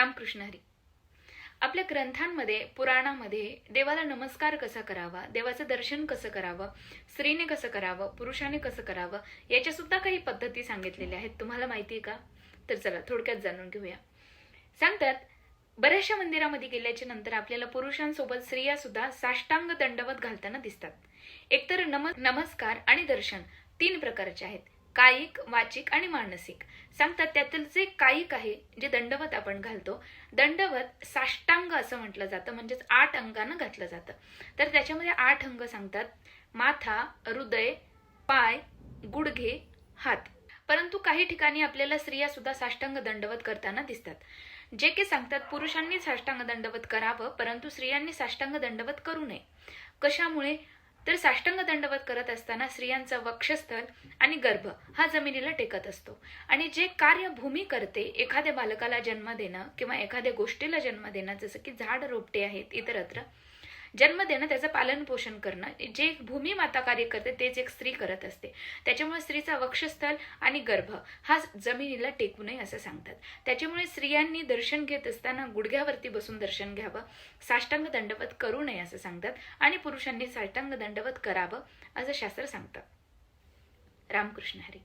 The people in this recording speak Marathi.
रामकृष्ण हरी आपल्या ग्रंथांमध्ये पुराणामध्ये देवाला नमस्कार कसा करावा देवाचं दर्शन कसं करावं स्त्रीने कसं करावं पुरुषाने कसं करावं याच्या सुद्धा काही पद्धती सांगितलेल्या आहेत. तुम्हाला माहिती आहे का? तर चला थोडक्यात जाणून घेऊया. सांगतात बऱ्याचशा मंदिरामध्ये गेल्याच्यानंतर आपल्याला पुरुषांसोबत स्त्रिया सुद्धा साष्टांग दंडवत घालताना दिसतात. एकतर नम नमस्कार आणि दर्शन तीन प्रकारचे आहेत. कायिक वाचिक आणि मानसिक. सांगतात त्यातील जे कायिक आहे जे दंडवत आपण घालतो दंडवत साष्टांग असं म्हटलं जातं म्हणजेच आठ अंगानं घातलं जातं. तर त्याच्यामध्ये आठ अंग सांगतात माथा हृदय पाय गुडघे हात. परंतु काही ठिकाणी आपल्याला स्त्रिया सुद्धा साष्टांग दंडवत करताना दिसतात. जे की सांगतात पुरुषांनी साष्टांग दंडवत करावं परंतु स्त्रियांनी साष्टांग दंडवत करू नये. कशामुळे? तर साष्टांग दंडवत करत असताना स्त्रियांचा वक्षस्थल आणि गर्भ हा जमिनीला टेकत असतो. आणि जे कार्य भूमी करते एखाद्या बालकाला जन्म देणं किंवा एखाद्या गोष्टीला जन्म देणं जसं की झाड रोपटे आहेत इतरत्र जन्म देणं त्याचं पालन पोषण करणं जे भूमी माता कार्य करते तेच एक स्त्री करत असते. त्याच्यामुळे स्त्रीचा वक्षस्थल आणि गर्भ हा जमिनीला टेकू नये असं सांगतात. त्याच्यामुळे स्त्रियांनी दर्शन घेत असताना गुडघ्यावरती बसून दर्शन घ्यावं साष्टांग दंडवत करू नये असं सांगतात आणि पुरुषांनी साष्टांग दंडवत करावं असं शास्त्र सांगतात रामकृष्ण हरी.